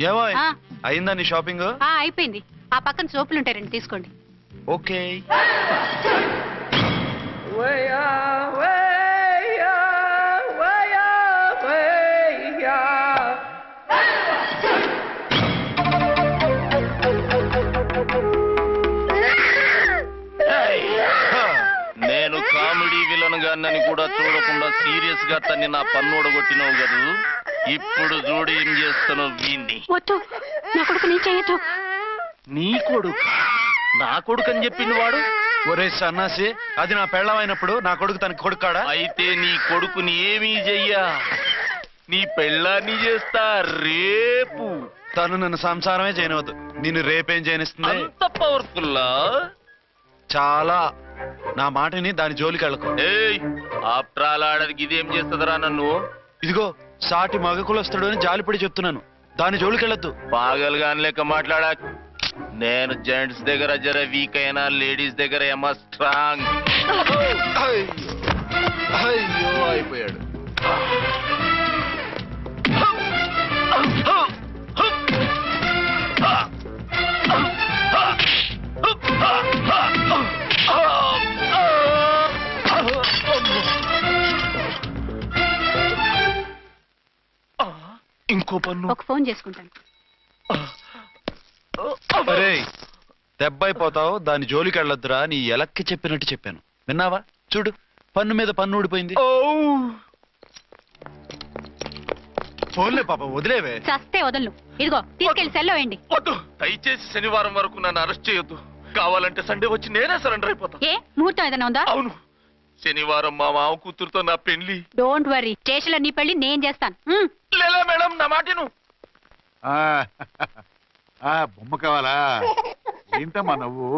ఏమో ఆ. అయిందా నీ షాపింగ్? ఆ అయిపోయింది. ఆ పక్కన సోపులు ఉంటాయి రండి తీసుకోండి. ఓకే. గానని కూడా చూడకుండా సీరియస్గా తన్ని నా పన్ను కొట్టినావు కదూ? ఇప్పుడు చూడు ఏం చేస్తాను వీణ్ణి. వద్దు. నా కొడుకు నేను చేయొద్దు నీ కొడుకు? నా కొడుకు అని చెప్పింది వాడు? ఒరే సన్నాసి అది నా పెళ్ళమైనప్పుడు నా కొడుకు తనకి కొడుకాడా? అయితే నీ కొడుకుని ఏమీ చెయ్యా? నీ పెళ్ళాన్ని చేస్తా రేపు. తను నన్ను సంసారమే చేయనవద్దు నిన్ను రేపేం చేయనిస్తుంది? అంత పవర్ఫుల్లా? చాలా నా మాటని దాని జోలికి వెళ్ళకు ఆడదికి ఇదేం చేస్తుందిరా నన్ను? ఇదిగో సాటి మగకులు వస్తాడు అని జాలిపడి చెప్తున్నాను. దాని జోలికి వెళ్ళొద్దు పాగలుగాని లెక్క మాట్లాడా? నేను జెంట్స్ దగ్గర జర వీక్ అయినా లేడీస్ దగ్గర ఏమో స్ట్రాంగ్ అయ్యో అయిపోయాడు. ఇంకో పన్ను. ఒక ఫోన్ చేసుకుంటాను. అరే దెబ్బైపోతావు దాని జోలికి వెళ్ళొద్దురా నీ ఎలక్కి చెప్పినట్టు చెప్పాను. విన్నావా? చూడు పన్ను మీద పన్ను ఊడిపోయింది. ఫోన్లే పాప వదిలేవే. చస్తే వదలను. ఇదిగో తీసుకెళ్ళి సెల్లో వేయండి. దయచేసి శనివారం వరకు నన్ను అరెస్ట్ చేయొద్దు. కావాలంటే సండే వచ్చి నేనే సరెండర్ అయిపోతా. ఏ ముహూర్తం ఏదైనా ఉందా? అవును. శనివారం మా మామ కూతురుతో నా పెళ్ళి డోంట్ వరీ స్టేషన్లో నీ పెళ్ళి నేను చేస్తాను. ఉమ్. లేలా మేడం నా మాటను ఆ, ఆ, బొమ్మ కావాలా? ఏంటమ్మా నవ్వు?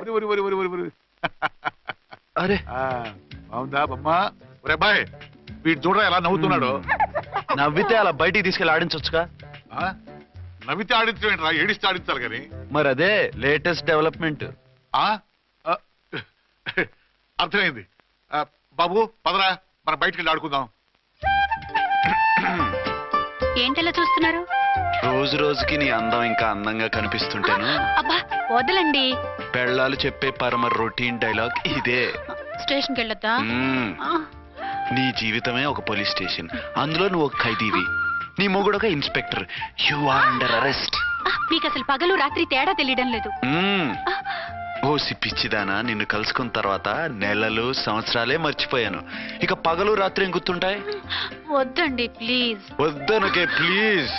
ఒరి ఒరి ఒరి ఒరి ఒరి ఒరి. అరే. ఆ, బాగుందా బొమ్మ? ఒరే అబ్బాయి వీడు చూడరా ఎలా నవ్వుతున్నాడు? నవ్వితే అలా బయటికి తీసుకెళ్ళి ఆడించొచ్చుగా? ఆ? నవ్వితే ఆడించడం ఏంట్రా ఏడిస్తే ఆడించాలి కానీ. మరి అదే లేటెస్ట్ డెవలప్మెంట్. ఆ? ఆ, అర్థమైంది. ఆ, బాబు పదరా. మనం బయటికి వెళ్ళి ఆడుకుందాం. ఏంటలా చూస్తున్నారు? రోజు రోజుకి నీ అందం ఇంకా అందంగా కనిపిస్తుంటేను. అబ్బా వదలండి. పెళ్ళాలు చెప్పే పరమ రొటీన్ డైలాగ్ ఇదే. స్టేషన్కి వెళ్ళొద్దా మ్మ్. ఆ, నీ జీవితమే ఒక పోలీస్ స్టేషన్. అందులో నువ్వు ఒక ఖైదీవి. నీ మొగుడు ఒక inspector. You are under arrest మీకు అసలు పగలు రాత్రి తేడా తెలియడం లేదు. ఓ పిచ్చిదానా నిన్ను కలుసుకున్న తర్వాత నెలలు సంవత్సరాలే మర్చిపోయాను. ఇక పగలు రాత్రి ఏం గుర్తుంటాయి? వద్దండి ప్లీజ్. వద్దనకే ప్లీజ్.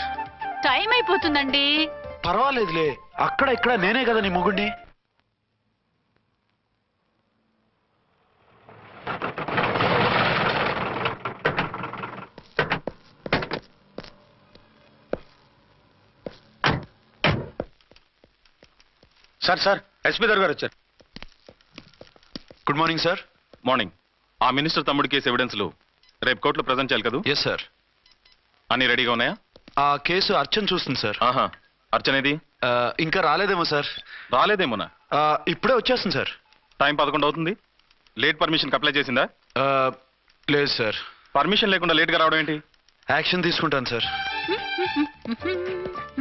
టైం అయిపోతుందండి. పర్వాలేదులే అక్కడ ఇక్కడ నేనే కదా నీ మొగుడిని సార్ సార్ ఎస్పీ గారు గారు వచ్చారు. Good morning sir. మార్నింగ్. ఆ మినిస్టర్ తమ్ముడి కేసు ఎవిడెన్స్లు రేపు కోర్టులో ప్రజెంట్ చేయాలి కదా? ఎస్ సార్ అన్ని రెడీగా ఉన్నాయా? ఆ కేసు అర్చన్ చూస్తుంది సార్. ఆహా. అర్చనేది ఇంకా రాలేదేమో సార్. రాలేదేమోనా? ఆ, ఇప్పుడే వచ్చేస్తుంది సార్. టైం పదకొండు అవుతుంది. లేట్ పర్మిషన్ అప్లై చేసిందా? లేదు సార్. పర్మిషన్ లేకుండా లేట్గా రావడం ఏంటి? యాక్షన్ తీసుకుంటాను సార్.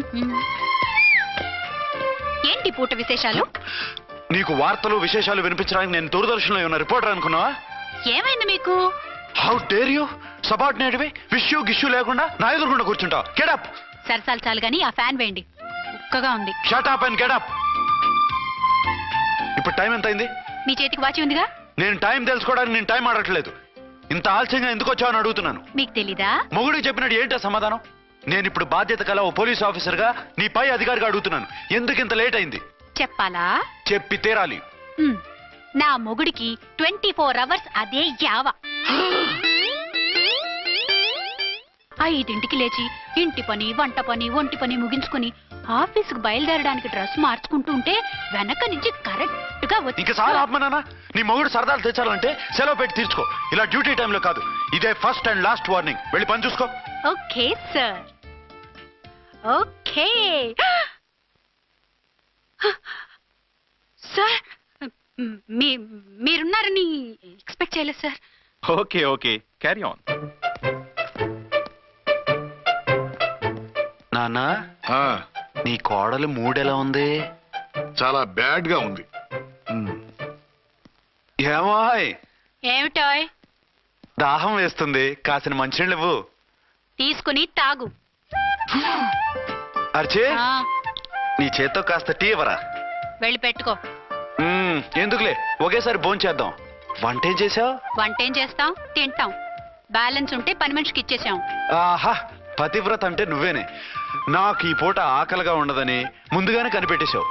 ఏంటి పూట విశేషాలు? నీకు వార్తలు విశేషాలు వినిపించడానికి నేను దూరదర్శన్లో ఉన్న రిపోర్టర్ అనుకున్నావా? ఏమైంది మీకు? హౌ డేర్ యూ సబార్డినేట్వి విష్యూ గిష్యూ లేకుండా నా ఎదురుకుండా కూర్చుంటావు. గెడప్ సరసాలు చాలు గాని ఆ ఫ్యాన్ వేయండి. ఉక్కగా ఉంది. Shut up and get up ఇప్పుడు టైం ఎంత అయింది మీ చేతికి వాచి ఉందిగా? నేను టైం తెలుసుకోవడానికి నేను టైం ఆడట్లేదు. ఇంత ఆలస్యంగా ఎందుకు వచ్చావని అడుగుతున్నాను. మీకు తెలీదా? మొగుడికి చెప్పినట్టు ఏంటో సమాధానం? నేను ఇప్పుడు బాధ్యత కల ఓ పోలీస్ ఆఫీసర్గా నీ పై అధికారిగా అడుగుతున్నాను. ఎందుకు ఇంత లేట్ అయింది? చెప్పాలా? చెప్పి తీరాలి. నా మొగుడికి ట్వంటీ ఫోర్ అవర్స్ అదే యావ. ఐదింటికి లేచి ఇంటి పని వంట పని ఒంటి పని ముగించుకుని ఆఫీసుకు బయలుదేరడానికి డ్రెస్ మార్చుకుంటూ ఉంటే వెనక నుంచి కరెక్ట్గా వచ్చి ఇంకా నీ మొగుడు సరదాలు తెచ్చాలంటే సెలవు పెట్టి తీర్చుకో. ఇలా డ్యూటీ టైంలో కాదు. ఇదే ఫస్ట్ అండ్ లాస్ట్ వార్నింగ్. వెళ్ళి పని చూసుకో. Okay sir. ఓకే. సార్ మ్, మీరున్నారని ఎక్స్పెక్ట్ చేయలేదు sir. Okay okay. Carry on నానా ఆ, నీ కోడలు మూడెలా ఉంది? చాలా బ్యాడ్గా ఉంది. ఏమాయ్. ఏమిటోయ్? దాహం వేస్తుంది. కాసిన మంచినీళ్ళు ఇవ్వు. తీసుకుని తాగు. అర్చే ఆ, నీ చేత్తో కాస్త టీ ఇవ్వరా? వెళ్ళి పెట్టుకో. మ్మ్, ఎందుకులే? ఒకేసారి భోంచేద్దాం. వంట చేసావు వంట చేస్తాం? తింటాం. బ్యాలెన్స్ ఉంటే పని మనిషికి ఇచ్చేసాం. ఆహా పతివ్రత అంటే నువ్వేనే. నాకు ఈ పూట ఆకలిగా ఉండదని ముందుగానే కనిపెట్టేశావు.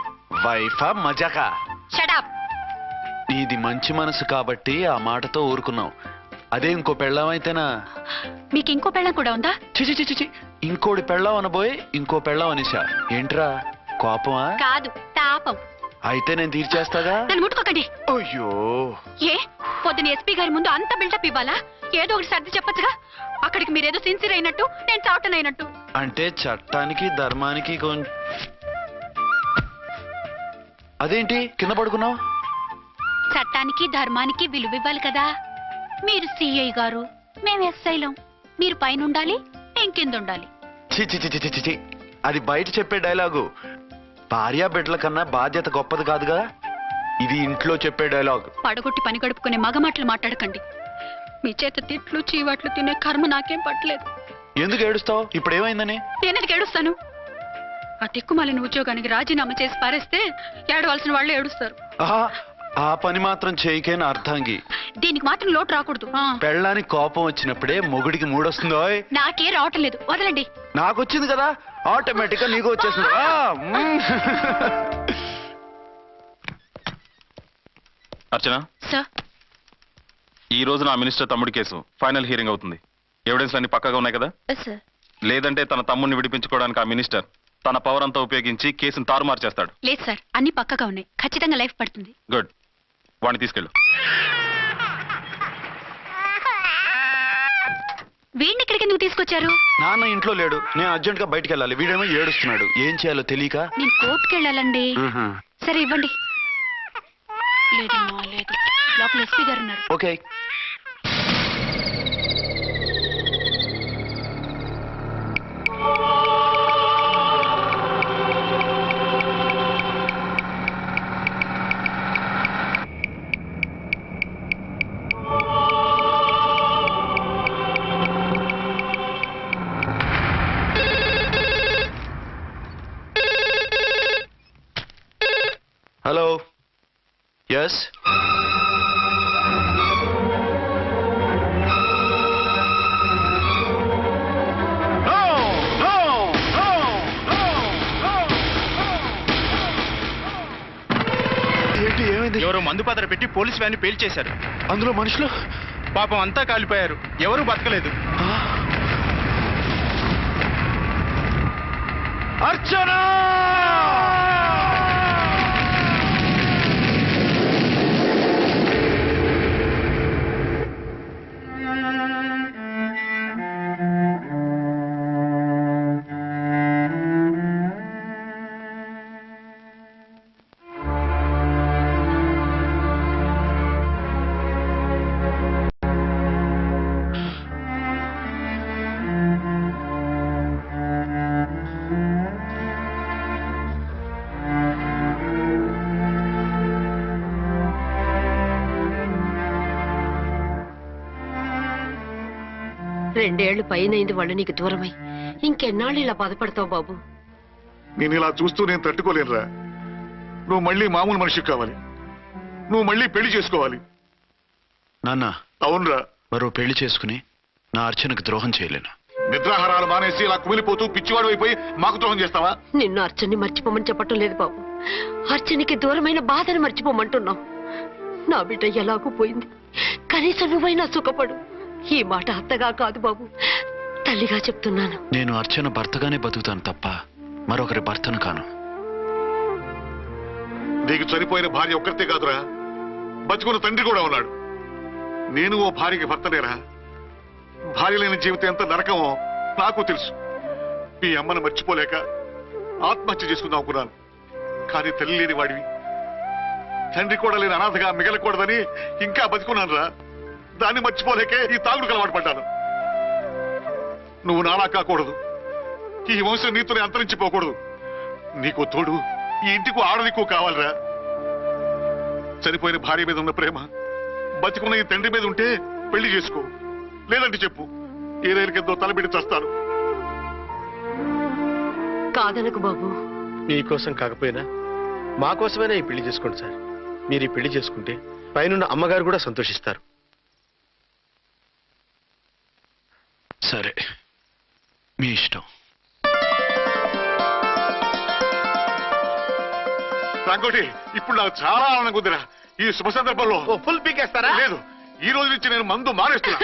వైఫా మజాకా? షడాప్ నీది మంచి మనసు కాబట్టి ఆ మాటతో ఊరుకున్నావు. అదే ఇంకో పెళ్ళం అయితేనా? మీకు ఇంకో పెళ్ళం కూడా ఉందా? చిచి చిచి చి ఇంకోటి పెళ్ళం అనబోయి ఇంకో పెళ్ళం అనేసా ఏంట్రా కోపమా? కాదు తాపం. అయితే నేను తీర్చేస్తాగా? నన్ను ముట్టుకోకండి. అయ్యో. ఏ? పొద్దున ఎస్పీ గారి ముందు అంత బిల్డప్ ఇవ్వాలా? ఏదో ఒకటి సర్ది చెప్పొచ్చుగా? అక్కడికి మీరేదో సిన్సియర్ అయినట్టు నేను చావటం అయినట్టు అంటే చట్టానికి ధర్మానికి కొంచెం అదేంటి? కింద పడుకున్నావు? చట్టానికి ధర్మానికి విలువ ఇవ్వాలి కదా. మీరు సిఐ గారు మేము ఎస్ఐలం మీరు పైన ఉండాలి నేను కింద ఉండాలి. అది బయట చెప్పే డైలాగు. భార్యా బిడ్డల కన్నా బాధ్యత గొప్పది కాదుగా? ఇది ఇంట్లో చెప్పే డైలాగ్. పడగొట్టి పని గడుపుకునే మగ మాటలు మాట్లాడకండి. మీ చేత తిట్లు చీవాట్లు తినే కర్మ నాకేం పట్టలేదు. ఎందుకు ఏడుస్తావు? ఇప్పుడు ఏమైందని? నేనెందుకు ఏడుస్తాను? ఆ తిక్కుమాలిన ఉద్యోగానికి రాజీనామా చేసి పారేస్తే ఏడవలసిన వాళ్ళు ఏడుస్తారు. ఆహా, ఆ పని మాత్రం చేయకేన అర్థంగి దీనికి మాత్రం లోటు రాకూడదు. ఆ, పెళ్ళానికి కోపం వచ్చినప్పుడే మొగుడికి మూడొస్తుందో నాకే రావటం లేదు వదలండి. నాకు వచ్చింది కదా? ఆటోమేటిక్గా నీకు వచ్చేసింది ఆ, మ్మ్. అర్చన? సార్. ఈ రోజు నా మినిస్టర్ తమ్ముడి కేసు ఫైనల్ హియరింగ్ అవుతుంది. ఎవిడెన్స్ అన్ని పక్కగా ఉన్నాయి కదా? సార్ లేదంటే తన తమ్ముడిని విడిపించుకోవడానికి ఆ మినిస్టర్ తన పవర్ అంతా ఉపయోగించి కేసును తారుమారు చేస్తాడు. లేదు సార్. అన్ని పక్కగా ఉన్నాయి. ఖచ్చితంగా లైఫ్ పడుతుంది. గుడ్ వాడిని తీసుకెళ్ళు. వీడిని ఇక్కడికి ఎందుకు తీసుకొచ్చారు? నాన్న ఇంట్లో లేడు. నేను అర్జెంట్గా బయటికి వెళ్ళాలి వీడేమో ఏడుస్తున్నాడు. ఏం చేయాలో తెలియక? నేను కోర్టుకి వెళ్ళాలండి సరే ఇవ్వండి. లేదమ్మా లేదు. లోపల ఎస్పీ గారు ఉన్నారు. ఓకే. ఏమైంది? ఎవరో మందు పాత్ర పెట్టి పోలీస్ వ్యాన్ పేల్చేశారు అందులో మనుషులు? పాపం అంతా కాలిపోయారు. ఎవరూ బతకలేదు. అర్చనా! రెండేళ్ళు పైనైంది వాళ్ళు నీకు దూరమై. ఇంకెన్నాళ్ళు ఇలా బాధపడతావు బాబు? నేను ఇలా చూస్తూ నేను తట్టుకోలేనురా. నువ్వు మళ్ళీ మామూలు మనిషి కావాలి. నువ్వు మళ్ళీ పెళ్ళి చేసుకోవాలి. నాన్న. అవునరా. మరో పెళ్ళి చేసుకుని నా అర్చనకు ద్రోహం చేయలేను. నిద్రాహారాలు మానేసి ఇలా కుమిలిపోతూ పిచ్చివాడు అయిపోయి మాకు ద్రోహం చేస్తావా? నిన్ను అర్చన్ని మర్చిపోమని చెప్పటం లేదు బాబు. అర్చనికి దూరమైన బాధను మర్చిపోమంటున్నావు. నా బిడ్డ ఎలాగూ పోయింది. కనీసం నువ్వైనా సుఖపడు. ఈ మాట అత్తగా కాదు బాబు. తల్లిగా చెప్తున్నాను. నేను అర్చన భర్తగానే బతుకుతాను తప్ప మరొకరి భర్తను కాను. నీకు చనిపోయిన భార్య ఒక్కరితే కాదురా. బతుకున్న తండ్రి కూడా ఉన్నాడు. నేను ఓ భార్యకి భర్తనేరా. భార్య లేని జీవితం ఎంత నరకమో నాకు తెలుసు. మీ అమ్మను మర్చిపోలేక ఆత్మహత్య చేసుకుందాం అనుకున్నాను. కానీ తల్లి లేని వాడివి. తండ్రి కూడా లేని అనాథగా మిగలకూడదని ఇంకా బతికున్నాను రా దాన్ని మర్చిపోలేకే ఈ తాగుడు అలవాటు పడ్డాను. నువ్వు నాలా కాకూడదు. ఈ వంశం నీతోనే అంతరించిపోకూడదు. నీకు తోడు ఈ ఇంటికి ఆడదికు కావాలిరా. చనిపోయిన భార్య మీద ఉన్న ప్రేమ బతికున్న ఈ తండ్రి మీద ఉంటే పెళ్ళి చేసుకో. లేదంటే చెప్పు ఏ రైలు కిందో తలబెట్టి చస్తాను. కాదనకు బాబు. మీకోసం కాకపోయినా మా కోసమైనా ఈ పెళ్ళి చేసుకోండి సార్. మీరు ఈ పెళ్ళి చేసుకుంటే పైనున్న అమ్మగారు కూడా సంతోషిస్తారు. సరే. మీ ఇష్టం. రంగోటి ఇప్పుడు నాకు చాలా ఆనందంగా ఉందిరా ఈ శుభ సందర్భంలో ఫుల్ పీకేస్తారా? లేదు ఈ రోజు నుంచి నేను మందు మానేస్తున్నా.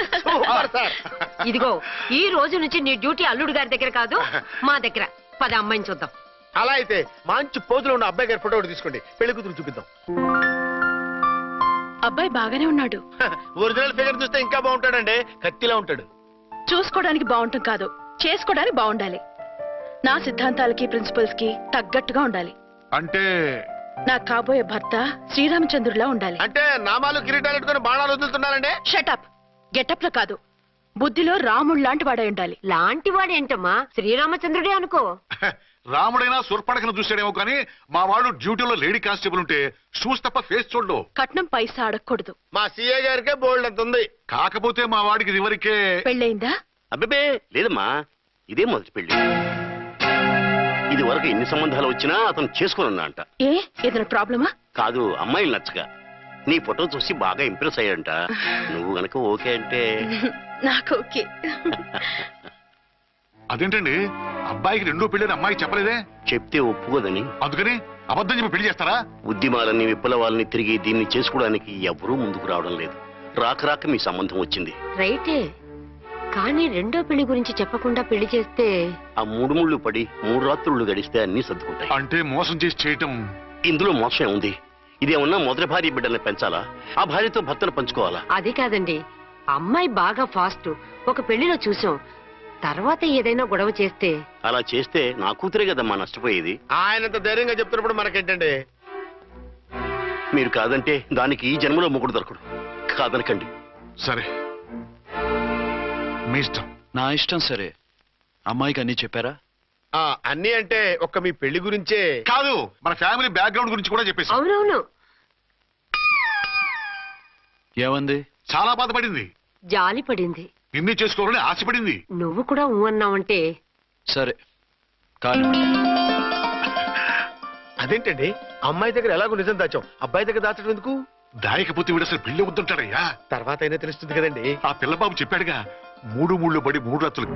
ఇదిగో ఈ రోజు నుంచి నీ డ్యూటీ అల్లుడు గారి దగ్గర కాదు మా దగ్గర. పద అమ్మాయిని చూద్దాం. అలా అయితే మంచి పోజులో ఉన్న అబ్బాయి గారి ఫోటో ఒకటి తీసుకోండి. పెళ్ళి కూతురు చూపిద్దాం. అబ్బాయి బాగానే ఉన్నాడు. ఒరిజినల్ ఫిగర్ చూస్తే ఇంకా బాగుంటాడండి. కత్తిలా ఉంటాడు. చూసుకోవడానికి బాగుంటాం కాదు చేసుకోవడానికి బాగుండాలి. నా సిద్ధాంతాలకి ప్రిన్సిపల్స్కి తగ్గట్టుగా ఉండాలి. అంటే? నా కాబోయే భర్త శ్రీరామచంద్రులా ఉండాలి. అంటే నామాలు కిరీటాలు బాణాలు వదులుతున్నారండి? షటప్ గెటప్లో కాదు. బుద్ధిలో రాముడు లాంటి వాడై ఉండాలి. లాంటి వాడేంటమ్మా? శ్రీరామచంద్రుడే అనుకో. రాముడైనా సుర్పడకను చూసాడేమో కానీ మా వాడు డ్యూటీలో లేడీ కానిస్టేబుల్ ఉంటే షూస్ తప్ప ఫేస్ చూడడు. కట్నం పైసా అడగకూడదు. మా సీఏ గారికే బోల్డ్ అంత ఉంది. కాకపోతే మా వాడికి ఇదివరకే పెళ్ళయిందా? అబ్బే లేదమ్మా ఇదే మొదటి పెళ్ళి ఇది వరకు ఎన్ని సంబంధాలు వచ్చినా అతను చేసుకున్నా అంట ఏ? ఏదైనా ప్రాబ్లమా? కాదు అమ్మాయిలు నచ్చక. నీ ఫోటో చూసి బాగా ఇంప్రెస్ అయ్యాడంట. నువ్వు గనక ఓకే అంటే నాకు ఓకే. అదేంటండి? అబ్బాయికి రెండో పెళ్ళని అమ్మాయి చెప్పలేదే? చెప్తే ఒప్పుకోదని. అందుకని అబద్ధం చెప్పి పెళ్ళి చేస్తారా? ఉద్యమాలని విప్లవాలని తిరిగి దీన్ని చేసుకోవడానికి ఎవరూ ముందుకు రావడం లేదు. రాక రాక మీ సంబంధం వచ్చింది. రైటే. కానీ రెండో పెళ్ళి గురించి చెప్పకుండా పెళ్ళి చేస్తే ఆ మూడు ముళ్ళు పడి మూడు రాత్రులు గడిస్తే అన్ని సర్దుకుంటాయి. అంటే మోసం చేసి చేయటం ఇందులో మోసం ఉంది. ఇదేమన్నా మొదటి భార్య బిడ్డల్ని పెంచాలా? ఆ భార్యతో భర్తను పంచుకోవాలా? అది కాదండి. అమ్మాయి బాగా ఫాస్ట్. ఒక పెళ్ళిలో చూసాం. తర్వాత ఏదైనా గొడవ చేస్తే? అలా చేస్తే నా కూతురే కదమ్మా నష్టపోయేది. ఆయనంత ధైర్యంగా చెప్తున్నప్పుడు మనకేంటండి? మీరు కాదంటే దానికి ఈ జన్మలో మొగుడు దొరకడు. కాదనకండి. సరే. మీ ఇష్టం. నా ఇష్టం సరే. అమ్మాయికి అన్నీ చెప్పారా? ఆ అన్ని అంటే ఒక్క మీ పెళ్ళి గురించే. కాదు మన ఫ్యామిలీ బ్యాక్గ్రౌండ్ గురించి కూడా చెప్పేసి అవునవును. ఏమంది? చాలా బాధపడింది. జాలి పడింది నిన్నే చేసుకోవాలని ఆశపడింది. నువ్వు కూడా ఊ అన్నావంటే. సరే కానీ అదేంటండి? అమ్మాయి దగ్గర ఎలాగో నిజం దాచాం. అబ్బాయి దగ్గర దాచడం ఎందుకు? దాయకపోతే వీడు అసలు పెళ్ళి వద్దంటాడయ్యా తర్వాత అయినా తెలుస్తుంది కదండి. ఆ పిల్లబాబు చెప్పాడుగా మూడు మూళ్ళు పడి మూడు రత్తులు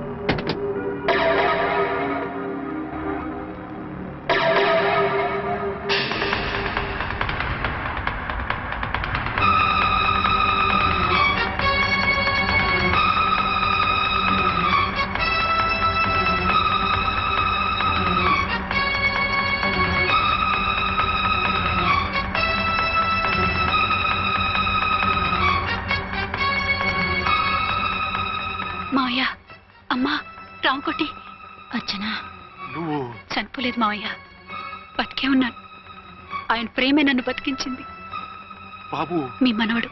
ప్రేమే నన్ను బతికించింది. బాబు. మీ మనవడు.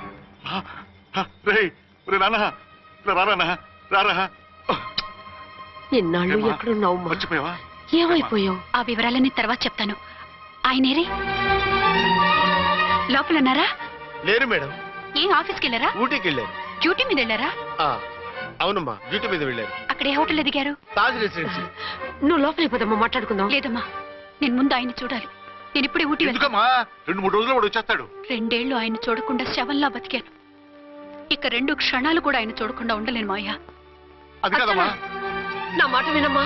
ఏమ్మా? ఎక్కడున్నావు మర్చిపోయావా? ఏమైపోయావు? ఆ వివరాలన్నీ తర్వాత చెప్తాను. ఆయనేరి లోపలన్నారా? లేరు మేడం. ఏం ఆఫీస్కి వెళ్ళారా ఊటీకి వెళ్ళారు డ్యూటీ మీద వెళ్ళారా ఆ, అవునమ్మా డ్యూటీ మీద వెళ్ళారు. అక్కడ ఏ హోటల్ ఎదిగారు తాజ్ రెసిడెన్సీ. నువ్వు లోపలికి పోదమ్మా మాట్లాడుకుందాం. లేదమ్మా నేను ముందు ఆయన చూడాలి. నేను ఇప్పుడే ఊటీ వెళ్తాను ఎందుకమ్మా? రెండు మూడు రోజులు వాడు వచ్చేస్తాడు. రెండేళ్ళు ఆయన చూడకుండా శవంలా బతికాను. ఇక రెండు క్షణాలు కూడా ఆయన చూడకుండా ఉండలేను మాయా. అది కాదమ్మా. నా మాట వినమ్మా.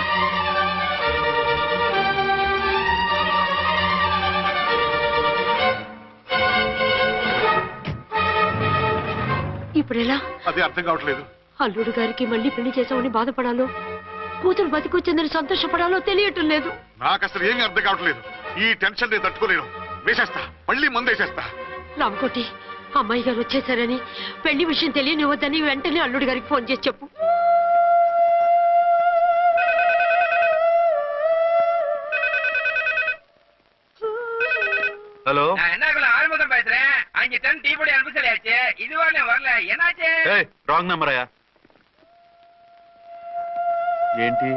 ఇప్పుడెలా? అది అర్థం కావట్లేదు. అల్లుడు గారికి మళ్ళీ పెళ్ళి చేసామని బాధపడాలో కూతురు బతికొచ్చిందని సంతోషపడాలో తెలియటం లేదు. నాకు అసలు ఏమీ అర్థం కావట్లేదు. ఈ టెన్షన్ నేను తట్టుకోలేను వేసేస్తా మళ్ళీ మందేసేస్తా రామకోటి అమ్మాయి గారు వచ్చేసారని పెళ్లి విషయం తెలియనివ్వద్దని వెంటనే అల్లుడి గారికి ఫోన్ చేసి చెప్పు హలో என்ன ஆரம்பம் டீ பொடி அனுப்ப சொல்லியாச்சு இது வரல வரல என்னாச்சு రాంగ్ నెంబర్ అయ్యా ఏంటి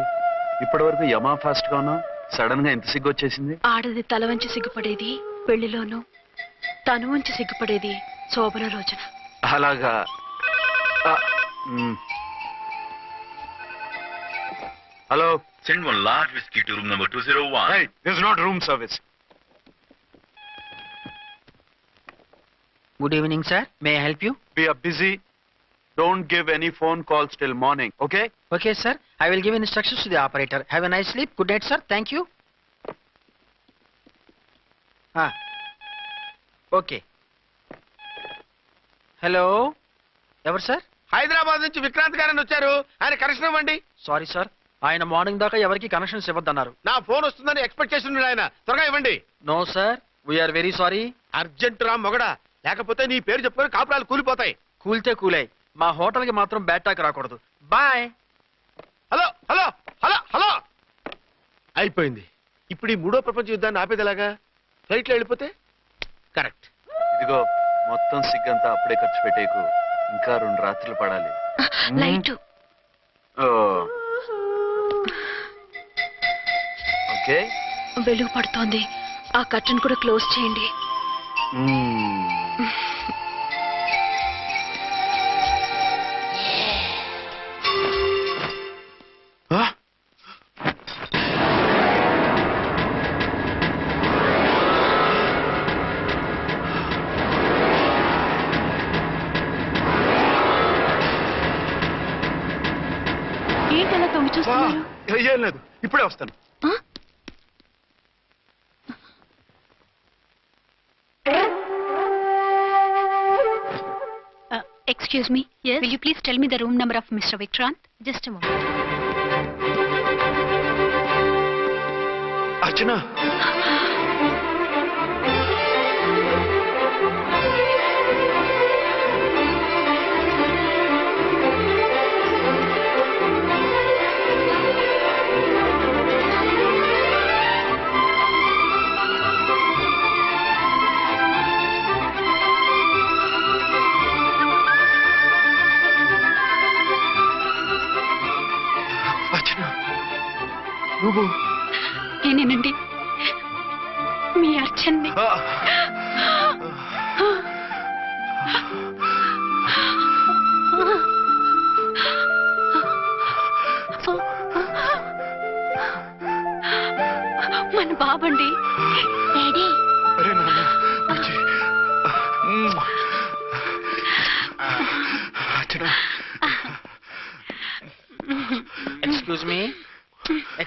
ఇప్పటి వరకు యమా ఫాస్ట్ గా ఉన్నావు సడన్గా ఎంత సిగ్గొచ్చేసింది? ఆడది తల వంచి సిగ్గుపడేది పెళ్ళిలోను తను వంచి సిగ్గుపడేది శోభన రోజున. అలాగా. Hello. Send one large whisky to room number two zero one is not room service good evening sir may help you we are busy Don't give any phone calls till morning, okay? Okay, sir. I will give instructions to the operator. Have a nice sleep. Good night, sir. Thank you. Ah. Okay. Hello ఎవరు sir Hyderabad నుంచి విక్రాంత్ గారని వచ్చారు ఆయన connection ఇవ్వండి sorry sir ఆయన morning దాకా ఎవరికి connections ఇవ్వద్దన్నారు నా ఫోన్ వస్తుందని ఎక్స్పెక్ట్ చేస్తున్నాడు ఆయన త్వరగా ఇవ్వండి no sir we are very sorry urgent రా మొగడా లేకపోతే నీ పేరు చెప్పుకొని కాపురాలు కూలిపోతాయి కూల్తే కూలాయి మా హోటల్కి మాత్రం బ్యాట్ టాక్ రాకూడదు. Bye. Hello hello hello hello. అయిపోయింది. ఇప్పుడు ఈ మూడో ప్రపంచ యుద్ధాన్ని ఆపేది ఎలాగా? ఫ్లైట్లో వెళ్ళిపోతే? కరెక్ట్. ఇదిగో మొత్తం సిగ్గంతా అప్పుడే ఖర్చు పెట్టేకు. ఇంకా రెండు రాత్రులు పడాలి. లైట్. ఓకే. వెలుగు పడుతోంది. ఆ కర్టన్ కూడా క్లోజ్ చేయండి. ఏంటలా తొంగి చూస్తున్నారు ఏం లేదు ఇప్పుడే వస్తాను. Excuse me will you please tell me the room number of mister Vikrant just Archana? నువ్వు. నేనేనండి. మీ అర్చన్ని. మన బాబండి. Daddy. Excuse me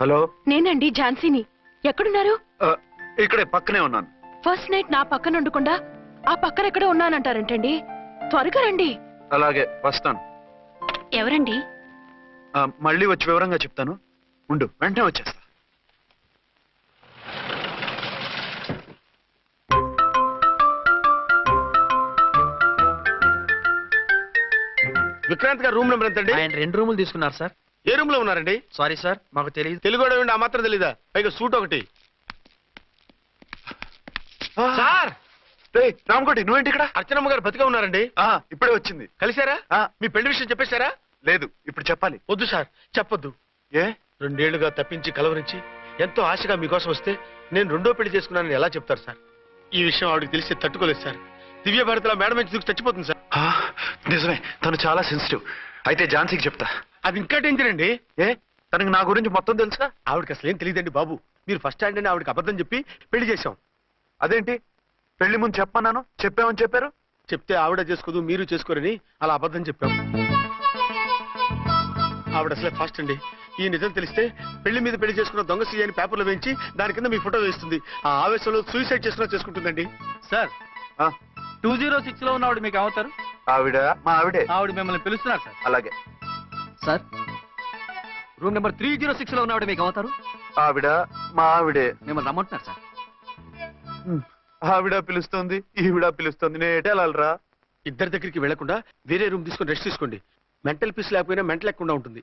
hello? నేనండి ఝాన్సీని. ఎక్కడున్నారు? ఇక్కడే పక్కనే ఉన్నాను. ఫస్ట్ నైట్ నా పక్కన ఉండకుండా ఆ పక్కన ఎక్కడో ఉన్నానంటారంటండి. త్వరగా రండి. అలాగే వస్తాను. ఎవరండి? మళ్ళీ వచ్చి వివరంగా చెప్తాను. ఉండు వెంటనే వచ్చేస్తా. విక్రాంత్ గారు రూమ్ నెంబర్ ఎంతండి? ఆయన రెండు రూములు తీసుకున్నారు సార్. ఏ రూమ్లో ఉన్నారండి? సారీ సార్ మాకు తెలియదు తెలుగు ఏమిటి? ఆ మాత్రం తెలీదా? పైగా సూట్ ఒకటి. సార్! రామకోటి నువ్వేంటి ఇక్కడ? అర్చనమ్మ గారు బతిగా ఉన్నారండి. ఆ, ఇప్పుడే వచ్చింది. కలిశారా? ఆ. మీ పెళ్ళి విషయం చెప్పేశారా? లేదు ఇప్పుడు చెప్పాలి. వద్దు సార్ చెప్పొద్దు. ఏ? రెండేళ్ళుగా తప్పించి కలవరించి ఎంతో ఆశగా మీకోసం వస్తే నేను రెండో పెళ్ళి చేసుకున్నానని ఎలా చెప్తారు సార్? ఈ విషయం ఆవిడకి తెలిసి తట్టుకోలేదు సార్. దివ్య భారతిలో మేడం నుంచి దూకి చచ్చిపోతుంది సార్. ఆ, నిజమే తను చాలా సెన్సిటివ్ అయితే ఝాన్సీకి చెప్తా. అది ఇంకా డేంజర్ అండి. ఏ? తనకి నా గురించి మొత్తం తెలుసా? ఆవిడకి అసలు ఏం తెలియదండి బాబు. మీరు ఫస్ట్ హ్యాండ్ అని ఆవిడకి అబద్ధం చెప్పి పెళ్ళి చేశాం. అదేంటి? పెళ్ళి ముందు చెప్పన్నాను చెప్పామని చెప్పారు? చెప్తే ఆవిడ చేసుకోదు మీరు చేసుకోరని అలా అబద్ధం చెప్పాం. ఆవిడ అసలే ఫాస్ట్ అండి. ఈ నిజం తెలిస్తే పెళ్ళి మీద పెళ్ళి చేసుకున్న దొంగ సీ అని పేపర్లో వేయించి దాని కింద మీ ఫోటో వేస్తుంది ఆ ఆవేశంలో సూసైడ్ చేసుకున్నా చేసుకుంటుందండి. సార్ టూ జీరో సిక్స్లో ఉన్నవాడు మీకు అవుతారు ఆవిడ మా ఆవిడే. ఆవిడ మిమ్మల్ని పిలుస్తున్నారు సార్. అలాగే. Sir room number three zero సిక్స్లో ఉన్నవాడు మీకు అవుతారు ఆవిడ మా ఆవిడే. మిమ్మల్ని రమ్మంటున్నారు సార్. ఆవిడ పిలుస్తుంది ఈవిడ పిలుస్తుంది. నేను ఎటు వెళ్ళాలిరా? ఇద్దరి దగ్గరికి వెళ్ళకుండా వేరే రూమ్ తీసుకొని రెస్ట్ తీసుకోండి. మెంటల్ పీస్ లేకపోయినా మెంటల్ లేకుండా ఉంటుంది.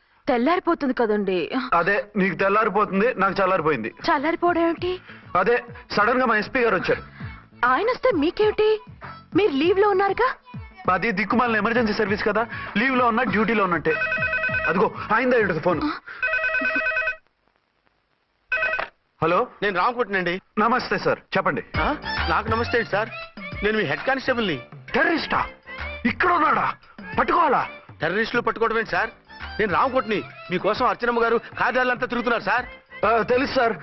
తెల్లారిపోతుంది కదండి. అదే నీకు తెల్లారిపోతుంది నాకు చల్లారిపోయింది. చల్లారిపోవడం ఏమిటి? అదే సడన్గా మా ఎస్పీ గారు వచ్చారు. ఆయన వస్తే మీకేమిటి? మీరు లీవ్లో ఉన్నారుగా? అది దిక్కుమాలిన ఎమర్జెన్సీ సర్వీస్ కదా లీవ్లో ఉన్నా డ్యూటీలో ఉన్నట్టే. అదిగో ఆయిందా ఉంటుంది ఫోన్? హలో? నేను రామకుంటునండి నమస్తే సార్ చెప్పండి. నాకు నమస్తే అండి సార్. నేను మీ హెడ్ కానిస్టేబుల్ని. టెర్రరిస్టా? ఇక్కడ ఉన్నాడా పట్టుకోవాలా? టెర్రరిస్టులు పట్టుకోవడం ఏంటి సార్? నేను రామకోట్ని మీకోసం అర్చనమ్మ గారు కార్యాలంతా తిరుగుతున్నారు సార్. తెలుసు సార్.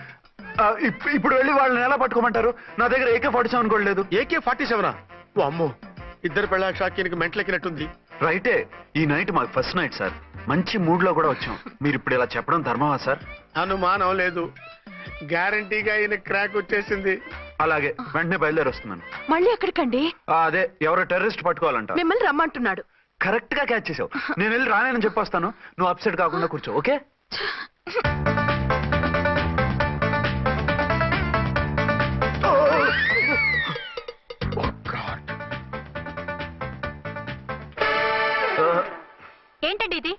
ఇప్పుడు వెళ్ళి వాళ్ళని ఎలా పట్టుకోమంటారు? నా దగ్గర ఏకే ఫార్టీ సెవెన్ కూడా లేదు. AK forty సెవెనా? ఓ అమ్మో. ఇద్దరు పెళ్ళ షాకీనికి మెంటలెక్కినట్టుంది. రైటే ఈ నైట్ మాకు ఫస్ట్ నైట్ సార్. మంచి మూడ్లో కూడా వచ్చాం. మీరు ఇప్పుడు ఇలా చెప్పడం ధర్మమా సార్? అనుమానం లేదు. గ్యారంటీగా ఈయన క్రాక్ వచ్చేసింది. అలాగే వెంటనే బయలుదేరి వస్తున్నాను మళ్ళీ ఎక్కడికండి? అదే ఎవరో టెర్రరిస్ట్ పట్టుకోవాలంట మిమ్మల్ని రమ్మంటున్నాడు. కరెక్ట్గా క్యాచ్ చేసావు. నేను వెళ్ళి రానని చెప్పొస్తాను. నువ్వు అప్సెట్ కాకుండా కూర్చో ఓకే? ఏంటండి ఇది?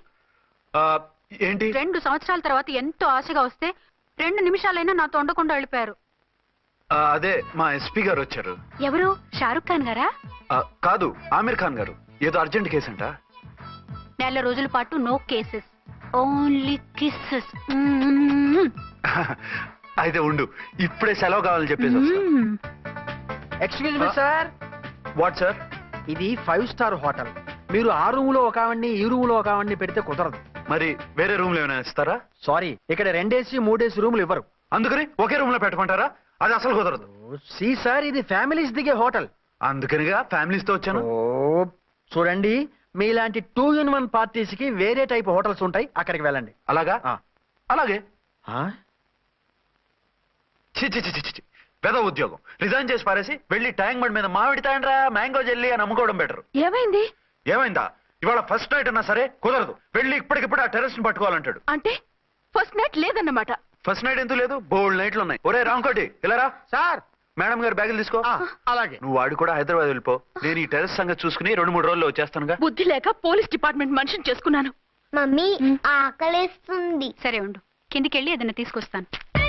ఆ, ఏంటి? రెండు సంవత్సరాల తర్వాత ఎంతో ఆశగా వస్తే రెండు నిమిషాలైనా నాతో ఉండకుండా వెళ్ళిపోయారు. ఆ, అదే మా ఎస్పీ గారు వచ్చారు. ఎవరు? షారుఖ్ ఖాన్ గారా? ఆ, కాదు ఆమీర్ ఖాన్ గారు. ఏదో అర్జెంట్ కేసు అంట. నెల రోజుల పాటు నో కేసెస్ ఓన్లీ కిస్సెస్ అయితే ఉండు ఇప్పుడే సెలవు కావాలని చెప్పేసి excuse me sir what sir ఇది ఫైవ్ స్టార్ హోటల్ మీరు ఆ రూమ్లో ఒక ఆవిడ్ని ఈ రూమ్లో ఒక ఆవిడ్ని పెడితే కుదరదు. మరి వేరే రూమ్లో ఏమైనా ఇస్తారా? సారీ ఇక్కడ రెండేసి మూడేసి రూములు ఇవ్వరు. అందుకని ఒకే రూమ్లో పెట్టమంటారా? అది అసలు కుదరదు. సి సార్ ఇది ఫ్యామిలీస్ దిగే హోటల్ అందుకనిగా ఫ్యామిలీస్తో వచ్చాను. ఓ చూడండి మీలాంటి టూ ఇన్ వన్ పార్టీస్కి వేరే టైప్ హోటల్స్ ఉంటాయి అక్కడికి వెళ్ళండి. అలాగా? అలాగే? ఆ? చి చి చి చి, చి చి. పెద్ద ఉద్యోగం. రిజైన్ చేసి పారేసి వెళ్ళి ట్యాంక్ బండ్ మీద మామిడి తాండ్రా మ్యాంగో జెల్లీ అని అమ్ముకోవడం బెటర్ ఏమైంది? ఏమైందా? ఇవాళ ఫస్ట్ నైట్ అన్నా సరే కుదరదు. వెళ్ళి ఇప్పటికిప్పుడు ఆ టెర్రస్ని పట్టుకోవాలంటాడు. అంటే ఫస్ట్ నైట్ లేదన్నమాట. ఫస్ట్ నైట్ ఎందుకు లేదు? బోల్డ్ నైట్లు ఉన్నాయి. ఒరే రాంకోటి ఇలా రా. సార్ మేడం గారు బ్యాగులు తీసుకో. అలాగే. నువ్వు వాడు కూడా హైదరాబాద్ వెళ్ళిపో. నేను ఈ టెర్రస్ సంగతి చూసుకుని రెండు మూడు రోజుల్లో వచ్చేస్తానుగా. బుద్ధి లేక పోలీస్ డిపార్ట్మెంట్ మనిషిని చేసుకున్నాను. మమ్మీ ఆకలేస్తుంది. సరే ఉండు. కిందికెళ్ళి ఏదైనా తీసుకొస్తాను.